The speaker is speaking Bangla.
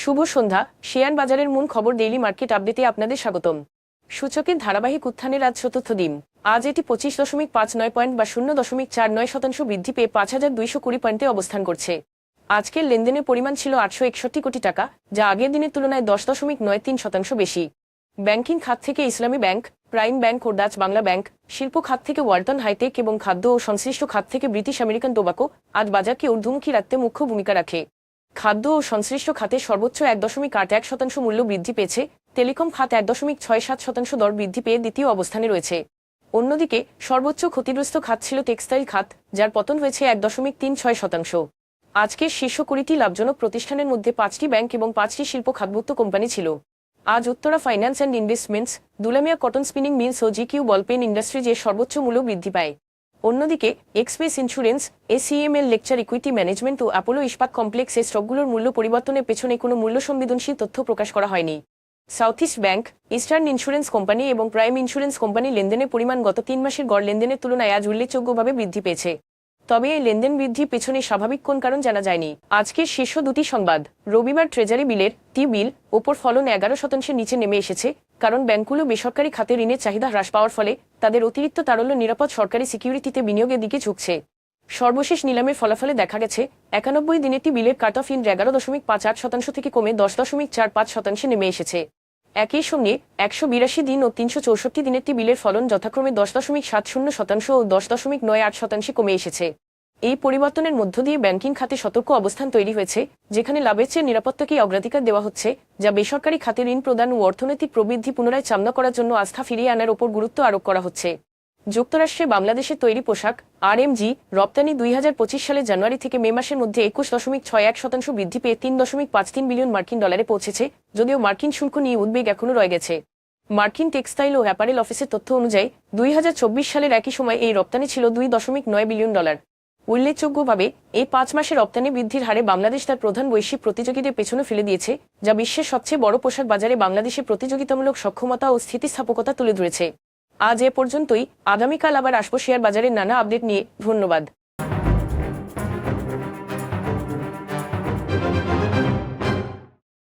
শুভ সন্ধ্যা। শেয়ার বাজারের মূল খবর ডেইলি মার্কেট আপডেটে আপনাদের স্বাগতম। সূচকের ধারাবাহিক উত্থানের আজ চতুর্থ দিন। আজ এটি পঁচিশ দশমিক পাঁচ নয় পয়েন্ট বা শূন্য দশমিক চার নয় শতাংশ বৃদ্ধি পেয়ে পাঁচ হাজার দুইশো কুড়ি পয়েন্টে অবস্থান করছে। আজকের লেনদেনের পরিমাণ ছিল আটশো একষট্টি কোটি টাকা, যা আগের দিনের তুলনায় দশ দশমিক নয় তিন শতাংশ বেশি। ব্যাংকিং খাত থেকে ইসলামী ব্যাংক, প্রাইম ব্যাংক ও ডাচ বাংলা ব্যাংক, শিল্প খাত থেকে ওয়ালটন হাইটেক এবং খাদ্য ও সংশ্লিষ্ট খাত থেকে ব্রিটিশ আমেরিকান টোবাকো, আজ বাজারকে ঊর্ধ্বমুখী রাখতে মুখ্য ভূমিকা রাখে। খাদ্য ও সংশ্লিষ্ট খাতে সর্বোচ্চ এক দশমিক আট এক শতাংশ মূল্য বৃদ্ধি পেয়েছে। টেলিকম খাত এক দশমিক ছয় সাত শতাংশ দর বৃদ্ধি পেয়ে দ্বিতীয় অবস্থানে রয়েছে। অন্যদিকে, সর্বোচ্চ ক্ষতিগ্রস্ত খাত ছিল টেক্সটাইল খাত, যার পতন হয়েছে এক দশমিক তিন ছয় শতাংশ। আজকের শীর্ষ কুড়িটি লাভজনক প্রতিষ্ঠানের মধ্যে পাঁচটি ব্যাংক এবং পাঁচটি শিল্প খাতভুক্ত কোম্পানি ছিল। আজ Uttara finance and investments, Dulamia cotton spinning mills O GQ ballpen industries এর সর্বোচ্চ মূল্য বৃদ্ধি পায়। অন্যদিকে এক্সপ্রেস ইন্স্যুরেন্স এসিএমএল লেকচার ইকুইটি ম্যানেজমেন্ট ও অ্যাপোলো ইস্পাত কমপ্লেক্স স্টকগুলোর মূল্য পরিবর্তনের পেছনে কোনো মূল্য সংবেদনশীল তথ্য প্রকাশ করা হয়নি। South east bank eastern insurance company এবং প্রাইম ইন্স্যুরেন্স কোম্পানি লেনদেনের পরিমাণ গত তিন মাসের গড় লেনদেনের তুলনায় আজ উল্লেখযোগ্যভাবে বৃদ্ধি পেয়েছে। তবে এই লেনদেন বৃদ্ধির পেছনে স্বাভাবিক কোন কারণ জানা যায়নি। আজকের শীর্ষ দুটি সংবাদ, রবিবার ট্রেজারি বিলের টি বিল ওপর ফলন এগারো শতাংশের নিচে নেমে এসেছে। কারণ ব্যাংকগুলো বেসরকারি খাতে ঋণের চাহিদা হ্রাস পাওয়ার ফলে তাদের অতিরিক্ত তারল্য নিরাপদ সরকারি সিকিউরিটিতে বিনিয়োগের দিকে ঝুঁকছে। সর্বশেষ নিলামের ফলাফলে দেখা গেছে, একানব্বই দিনেরটি বিলের কাট অফ ইন এগারো দশমিক পাঁচ আট শতাংশ থেকে কমে দশ দশমিক চার পাঁচ শতাংশে নেমে এসেছে। একই সঙ্গে একশো বিরাশি দিন ও তিনশো চৌষট্টি দিনেরটি বিলের ফলন যথাক্রমে দশ দশমিক সাত শূন্য শতাংশ ও দশ দশমিক নয় আট শতাংশে কমে এসেছে। এই পরিবর্তনের মধ্য দিয়ে ব্যাংকিং খাতে সতর্ক অবস্থান তৈরি হয়েছে, যেখানে লাভের চেয়ে নিরাপত্তাকেই অগ্রাধিকার দেওয়া হচ্ছে, যা বেসরকারি খাতে ঋণ প্রদান ও অর্থনৈতিক প্রবৃদ্ধি পুনরায় চামনা করার জন্য আস্থা ফিরিয়ে আনার ওপর গুরুত্ব আরোপ করা হচ্ছে। যুক্তরাষ্ট্রে বাংলাদেশের তৈরি পোশাক, আরএমজি, রপ্তানি দুই সালের জানুয়ারি থেকে মে মাসের মধ্যে একুশ দশমিক ছয় এক শতাংশ বৃদ্ধি পেয়ে তিন দশমিক পাঁচ তিন বিলিয়ন মার্কিন ডলারে পৌঁছেছে, যদিও মার্কিন শুল্ক নিয়ে উদ্বেগ এখনও রয়ে গেছে। মার্কিন টেক্সটাইল ও অ্যাপারেল অফিসের তথ্য অনুযায়ী, দুই হাজার চব্বিশ সালের একই সময় এই রপ্তানি ছিল দুই দশমিক নয় বিলিয়ন ডলার। উল্লেখযোগ্যভাবে, এই পাঁচ মাসে রপ্তানি বৃদ্ধির হারে বাংলাদেশ তার প্রধান বৈশ্বিক প্রতিযোগীদের পেছনে ফেলে দিয়েছে, যা বিশ্বের সবচেয়ে বড় পোশাক বাজারে বাংলাদেশের প্রতিযোগিতামূলক সক্ষমতা ও স্থিতিস্থাপকতা তুলে ধরেছে। আজ এ পর্যন্তই, আগামীকাল আবার আসব শেয়ার বাজারের নানা আপডেট নিয়ে। ধন্যবাদ।